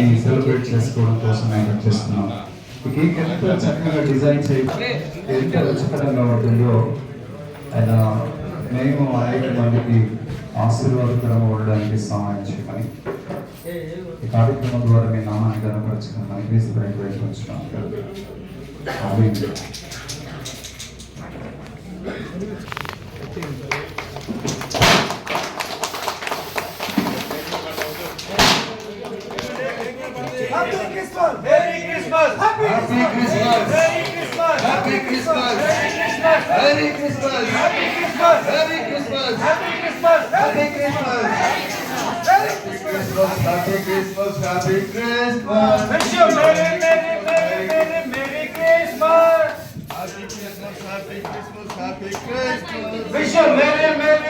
దాన్ని సెలబ్రేట్ చేసుకోవడం కోసం మేము చేస్తున్నాం ఈ ఎంత చక్కగా డిజైన్ చేయాలి ఎంత రుచికరంగా ఉంటుందో ఆయన మేము అనేక మందికి ఆశీర్వాదకరంగా ఉండడానికి సహాయం చేయమని ఈ కార్యక్రమం ద్వారా మీ నామాన్ని కనపరచుకున్నాం క్రీస్తు ప్రయత్నించున్నాం Thank you. Christmas! Happy Christmas! Merry Christmas! Happy Christmas! Merry Christmas! Merry Christmas! Happy Christmas! Merry Christmas! Happy Christmas! Happy Christmas! Merry Christmas! Christmas! Happy Christmas! Happy Christmas! Wish you Merry, Merry, Merry, Merry, Merry Christmas! Happy Christmas! Happy Christmas! Happy Christmas! Wish you Merry, Merry, Merry, Merry,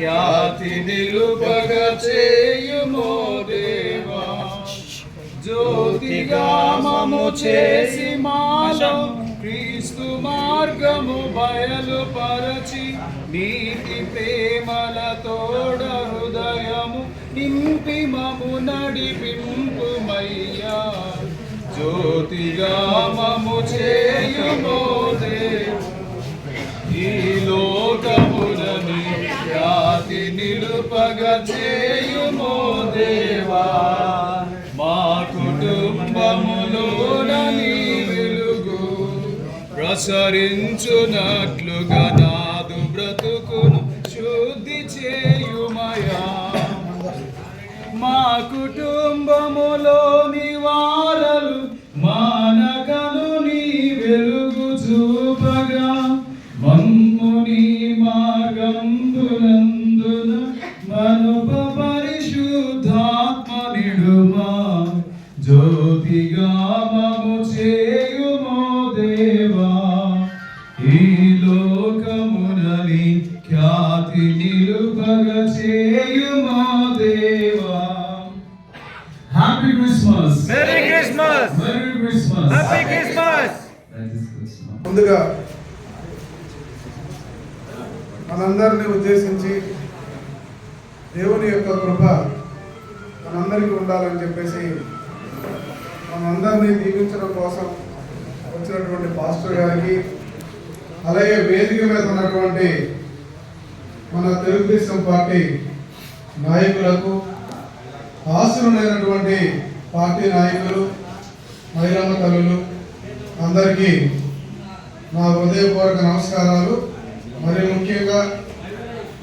ఖ్యాతి నిలుపగ చేయుమో దేవా. జ్యోతిగా మము చేసి మాలం క్రీస్తు మార్గము బయలు పరచి నీతి ప్రేమల తోడ హృదయము నింపి మము నడిపింపుమయ్యా. జ్యోతిగా మము చేయుమో నిలుపగ దేవా. మా కుటుంబములోన నీ వెలుగు ప్రసరించునట్లుగా నాదు బ్రతుకును శుద్ధి చేయుమయా. మా కుటుంబములో ముందుగా మనందరినీ ఉద్దేశించి దేవుని యొక్క కృప మనందరికీ ఉండాలని చెప్పేసి మనందరినీ దీవించడం కోసం వచ్చినటువంటి పాస్టర్ గారికి అలాగే వేదిక మీద ఉన్నటువంటి మన తెలుగుదేశం పార్టీ నాయకులకు ఆశలుడైనటువంటి పార్టీ నాయకులు మహిళమ్మ తల్లులు అందరికీ నా హృదయపూర్వక నమస్కారాలు. మరి ముఖ్యంగా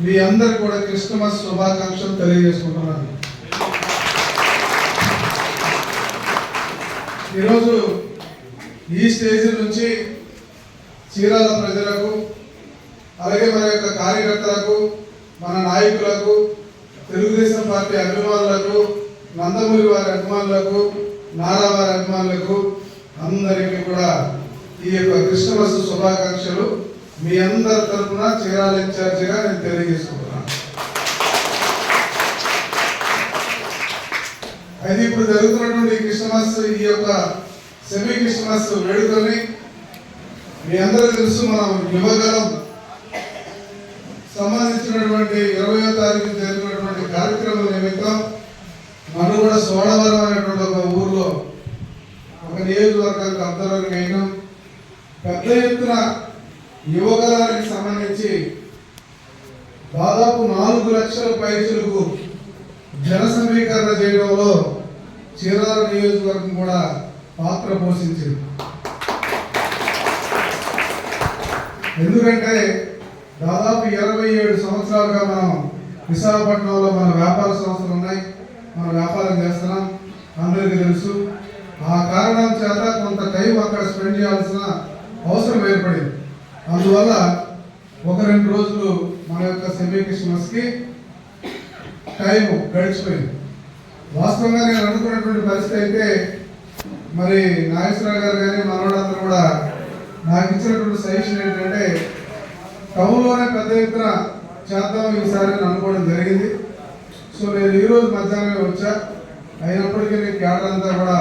మీ అందరు కూడా క్రిస్మస్ శుభాకాంక్షలు తెలియజేసుకుంటున్నాను. ఈరోజు ఈ స్టేజ్ నుంచి చీరాల ప్రజలకు అలాగే మన యొక్క కార్యకర్తలకు మన నాయకులకు తెలుగుదేశం పార్టీ అభిమానులకు నందమూరి వారి అభిమానులకు నారావారి అభిమానులకు అందరికీ కూడా ఈ యొక్క క్రిస్మస్ శుభాకాంక్షలు మీ అందరి తరఫున చీరాల ఇన్ఛార్జిగా నేను తెలియజేసుకుంటున్నాను. అయితే ఇప్పుడు జరుగుతున్నటువంటి క్రిస్మస్ ఈ యొక్క సెమీ క్రిస్మస్ వేడుకల్ని మీ అందరూ తెలుసు మనం యువగలం సంబంధించినటువంటి ఇరవయో తారీఖు నన్ను సోడవరం అనేటువంటి ఒక ఊర్లో ఒక నియోజకవర్గానికి అందరూ అయినా. పెద్ద ఎత్తున యువకరానికి సంబంధించి దాదాపు నాలుగు లక్షల పైసలకు జన సమీకరణ చేయడంలో చీరాల నియోజకవర్గం కూడా పాత్ర పోషించింది. ఎందుకంటే దాదాపు ఇరవై ఏడు సంవత్సరాలుగా మనం విశాఖపట్నంలో మన వ్యాపార సంస్థలు ఉన్నాయి. మనం వ్యాపారం చేస్తున్నాం. అందరికీ తెలుసు. ఆ కారణం చేత కొంత టైం అక్కడ స్పెండ్ చేయాల్సిన అవసరం ఏర్పడింది. అందువల్ల ఒక రెండు రోజులు మన యొక్క సెమీ క్రిస్మస్కి టైం గడిచిపోయింది. వాస్తవంగా నేను అనుకున్నటువంటి పరిస్థితి అయితే మరి నాగేశ్వరరావు గారు కానీ మనవాళ్ళందరూ కూడా నాకు ఇచ్చినటువంటి సజెషన్ ఏంటంటే టౌన్లోనే పెద్ద ఎత్తున చేద్దాం ఈసారి అనుకోవడం జరిగింది. సో నేను ఈరోజు మధ్యాహ్నమే వచ్చా. అయినప్పటికీ నేను క్యాడర్ అంతా కూడా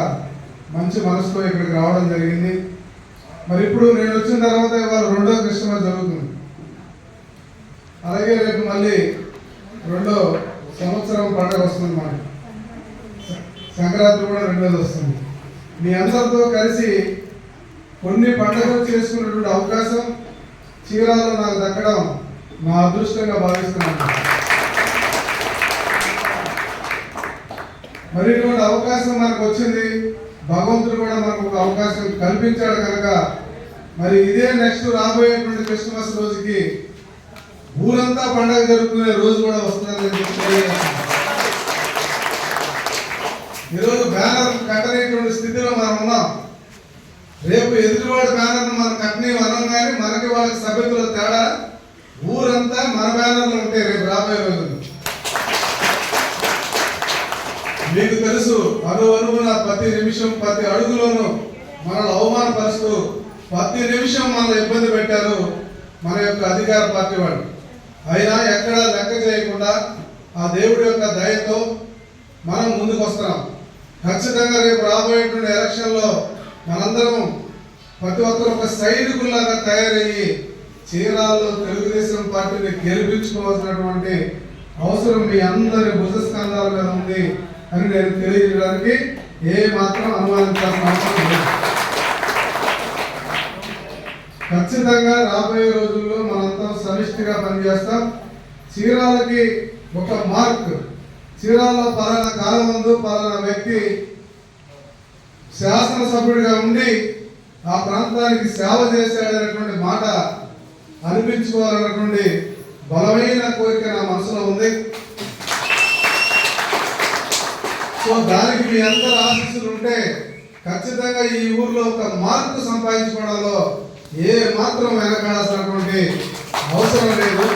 మంచి మనసుతో ఇక్కడికి రావడం జరిగింది. మరి ఇప్పుడు నేను వచ్చిన తర్వాత ఇవాళ రెండో క్రిస్టమస్ జరుగుతుంది. అలాగే రేపు మళ్ళీ రెండో సంవత్సరం పండుగ వస్తుంది మనకి సంక్రాంతి కూడా రెండోది వస్తుంది. మీ అందరితో కలిసి కొన్ని పండుగలు చేసుకున్నటువంటి అవకాశం చీరాలో నాకు దక్కడం నా అదృష్టంగా భావిస్తున్నాను. మరి ఇటువంటి అవకాశం మనకు వచ్చింది. భగవంతుడు కూడా మనకు ఒక అవకాశం కల్పించాడు కనుక మరి ఇదే నెక్స్ట్ రాబోయేటువంటి క్రిస్మస్ రోజుకి ఊరంతా పండగ జరుపుకునే రోజు కూడా వస్తుందని ఈరోజు బ్యానర్ కట్టనేటువంటి స్థితిలో మనం ఉన్నాం. రేపు ఎదుటివాడి బ్యానర్ మనం కట్టని మనం కానీ మనకి వాళ్ళకి సభ్యుల తేడా. ఊరంతా మన బ్యానర్లు ఉంటాయి రేపు రాబోయే రోజులు మీకు తెలుసు. అను అనుగుణ ప్రతి నిమిషం ప్రతి అడుగులోనూ మనల్ని అవమానపరుస్తూ ప్రతి నిమిషం మనల్ని ఇబ్బంది పెట్టారు మన యొక్క అధికార పార్టీ వాళ్ళు. అయినా ఎక్కడా లెక్క చేయకుండా ఆ దేవుడి యొక్క దయతో మనం ముందుకు వస్తున్నాం ఖచ్చితంగా రేపు రాబోయేటువంటి ఎలక్షన్లో మనందరం ప్రతి ఒక్కరు ఒక సైనికుల్లాగా తయారయ్యి చీరాల్లో తెలుగుదేశం పార్టీని గెలిపించుకోవాల్సినటువంటి అవసరం మీ అందరి భుజస్కంధాల మీద ఉంది. అని నేను తెలియజేయడానికి ఏ మాత్రం అనుమానించాల్సిన అవసరం లేదు. ఖచ్చితంగా రాబోయే రోజుల్లో మనంతా సమిష్టిగా పనిచేస్తాం. చీరాలకి ఒక మార్క్ చీరాల్లో పలానా కాలం ముందు పలానా వ్యక్తి శాసనసభ్యుడిగా ఉండి ఆ ప్రాంతానికి సేవ చేశాడనేటువంటి మాట అనిపించుకోవాలన్నటువంటి బలమైన కోరిక నా మనసులో దానికి మీ అందరి ఆశీస్సులు ఉంటే ఖచ్చితంగా ఈ ఊర్లో ఒక మార్పు సంపాదించుకోవడంలో ఏ మాత్రం వెనకాడాల్సినటువంటి అవసరం లేదు.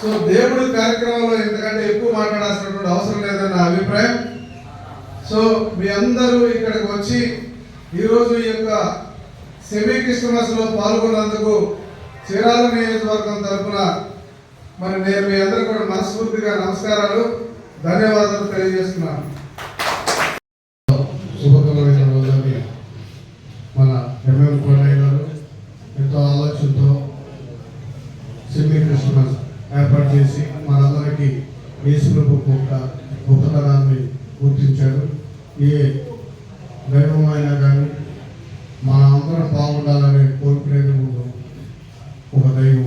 సో దేవుడి కార్యక్రమంలో ఎందుకంటే ఎక్కువ మాట్లాడాల్సినటువంటి అవసరం లేదని నా అభిప్రాయం. సో మీ అందరూ ఇక్కడికి వచ్చి ఈరోజు ఈ యొక్క సెమీ క్రిస్మస్లో పాల్గొన్నందుకు చీరాల నియోజకవర్గం తరఫున మరి నేను మీ అందరూ కూడా మనస్ఫూర్తిగా నమస్కారాలు. ధన్యవాదాలు తెలియజేస్తున్నాను. శుభకరమైన రోజుని మన ఎంఎం కోనయ్య గారు ఎంతో ఆలోచనతో సెమీ క్రిస్మస్ ఏర్పాటు చేసి మనందరికీ యేసుప్రభు యొక్క గొప్పతనాన్ని గుర్తించాడు ఏ దైవం అయినా కానీ మన అందరం బాగుండాలని కోరుకునేది ముందు ఒక దైవం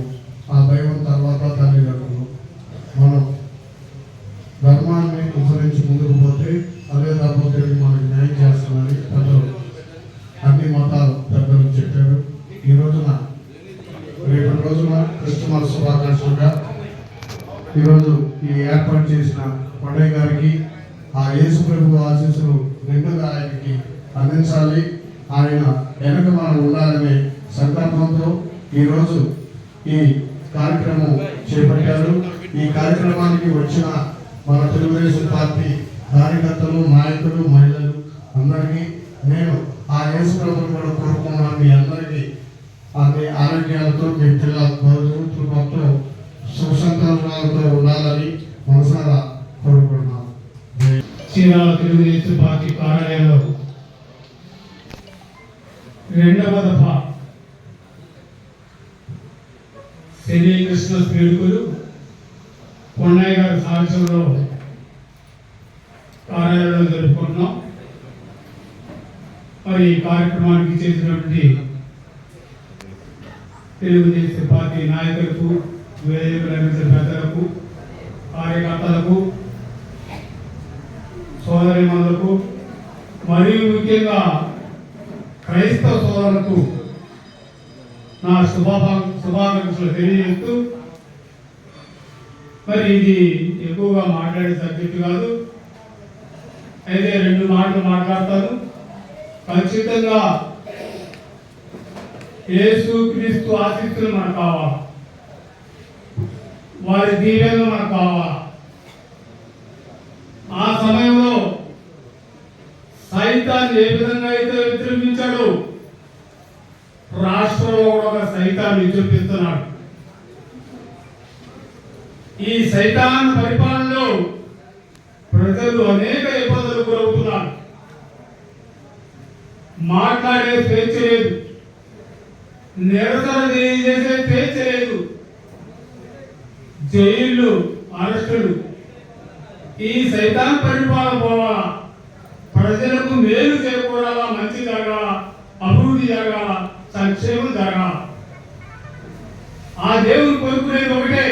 ఆ దైవం తర్వాత తల్లిదండ్రులు మనం ధర్మాన్ని అనుసరించి ముందుకు పోతే అదే ధర్మం తిరిగి మనకి న్యాయం చేస్తుందని పెద్దలు అన్ని మతాలు పెద్దలు చెప్పారు ఈ రోజున రేపటి రోజున క్రిస్టమస్ శుభాకాంక్షలుగా ఈరోజు ఈ ఏర్పాటు చేసిన పండగ గారికి ఆ యేసు ప్రభు ఆశీస్సులు నిండుగా ఆయనకి అందించాలి. ఆయన వెనక మనం ఉండాలనే సంకల్పంతో ఈరోజు ఈ కార్యక్రమం చేపట్టారు. ఈ కార్యక్రమానికి వచ్చిన మన తెలుగుదేశం పార్టీ కార్యకర్తలు నాయకులు మహిళలు అందరికీ నేను ఆ యేసు ప్రభుని కూడా కోరుకున్నాను మీ అందరికీ అన్ని ఆరోగ్యాలతో మీ పిల్లల భవిష్యత్తులతో మనసారా కోరుకుంటున్నాం. జై చీరాల తెలుగుదేశం పార్టీ కార్యాలయంలో రెండవ దఫా శని క్రిస్మస్ వేడుకలు పొన్నయ్య గారి సారథ్యంలో కార్యాలయంలో జరుపుకుంటున్నాం. మరి ఈ కార్యక్రమానికి చేసినటువంటి తెలుగుదేశం పార్టీ నాయకులకు వేదికలకు పెద్దలకు కార్యకర్తలకు సోదరిమణులకు మరియు ముఖ్యంగా క్రైస్తవ సోదరులకు నా శుభాభా శుభాకాంక్షలు తెలియజేస్తూ మరి ఇది ఎక్కువగా మాట్లాడే సబ్జెక్టు కాదు. అయితే రెండు మాటలు మాట్లాడతాను. ఖచ్చితంగా యేసు క్రీస్తు ఆశిస్తులు మనకు కావాలి. వారి దీవెనలు మనకు కావాలి ఆ సమయంలో సైతాన్ని ఏ విధంగా అయితే విజృంభించాడు రాష్ట్రంలో కూడా ఒక సైతాన్ని విజృంభిస్తున్నాడు. ఈ సైతాన్ పరిపాలనలో ప్రజలు అనేక ఇబ్బందులు గురవుతున్నారు. మాట్లాడే స్వేచ్ఛ లేదు. నిరసన తెలియజేసే స్వేచ్ఛ లేదు. జైళ్ళు అరెస్టులు. ఈ సైతాన్ పరిపాలన పోవాలా ప్రజలకు మేలు చేకూరాలా మంచి జరగాల అభివృద్ధి జరగాల సంక్షేమం జరగాల ఆ దేవుని కోరుకునేది ఒకటే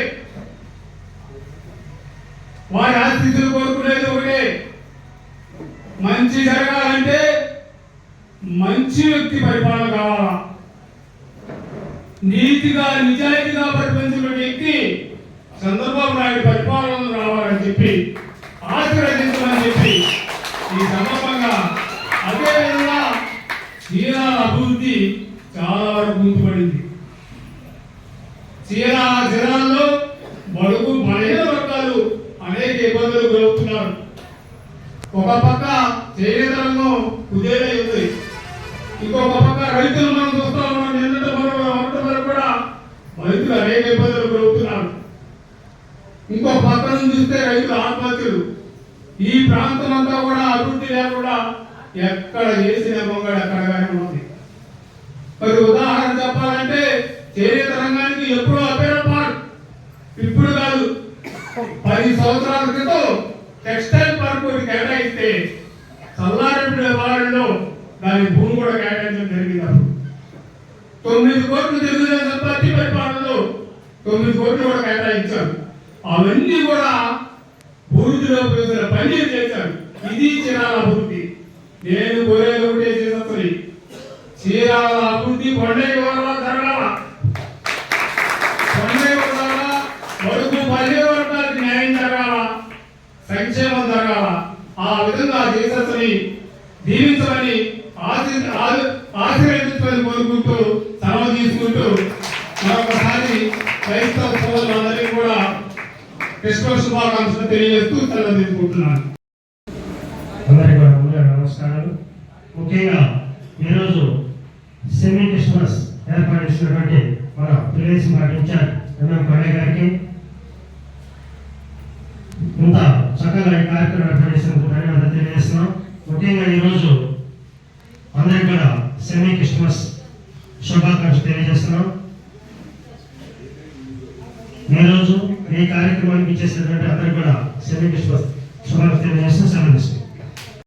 వారి ఆశీస్సులు కోరుకునేది ఒకటే మంచి జరగాలంటే మంచి వ్యక్తి పరిపాలన కావాలా నీతిగా నిజాయితీగా పరిపాలించిన వ్యక్తి చంద్రబాబు నాయుడు పరిపాలన రావాలని చెప్పి ఎక్కడ చేసిన మొంగడు అక్కడగానే ఉంది. మరి ఉదాహరణ చెప్పాలంటే చేనేత రంగానికి ఎప్పుడో అపేరపాడు ఇప్పుడు కాదు. పది సంవత్సరాల క్రితం టెక్స్టైల్ పార్క్ కేటాయిస్తే చల్లారెడ్డి వారిలో దాని భూమి కూడా కేటాయించడం జరిగింది అప్పుడు. తొమ్మిది కోట్లు తెలుగుదేశం పార్టీ పరిపాలనలో తొమ్మిది కోట్లు కూడా కేటాయించారు. అవన్నీ కూడా భూమిలో వేసిన పని చేశారు. ఇది చిరాల అభివృద్ధి నేను కోరేది ఒకటే చేసేస్తుంది చీరాల అభివృద్ధి పండుగ వల్ల జరగాల. పండుగ వల్ల వరకు పల్లె వర్గాలకు న్యాయం జరగాల. సంక్షేమం జరగాల. ఆ విధంగా చేసేసని దీవించమని ఆశీ ఆశీర్వదించమని కోరుకుంటూ సెలవు తీసుకుంటూ మరొకసారి క్రైస్తవ సోదరులందరికీ కూడా క్రిస్మస్ శుభాకాంక్షలు తెలియజేస్తూ సెలవు తీసుకుంటున్నాను. అందరికీ కూడా ముఖ్యంగా ఈరోజు సెమీ క్రిస్మస్ ఏర్పాటు చేసినటువంటి మన పిల్లసి మాట ఇన్ఛార్జ్ ఎంఎం కొండయ్య గారికి ఇంత చక్కగా ఈ కార్యక్రమం ఏర్పాటు చేసినందుకు ధన్యవాదాలు తెలియజేస్తున్నాం. ముఖ్యంగా ఈరోజు అందరికీ కూడా సెమీ క్రిస్మస్ శుభాకాంక్షలు తెలియజేస్తున్నాం. ఈరోజు ఈ కార్యక్రమానికి ఇచ్చేసినటువంటి అందరికీ కూడా సెమీ క్రిస్మస్ శుభాకాంక్షలు తెలియజేస్తున్నాం సెలవు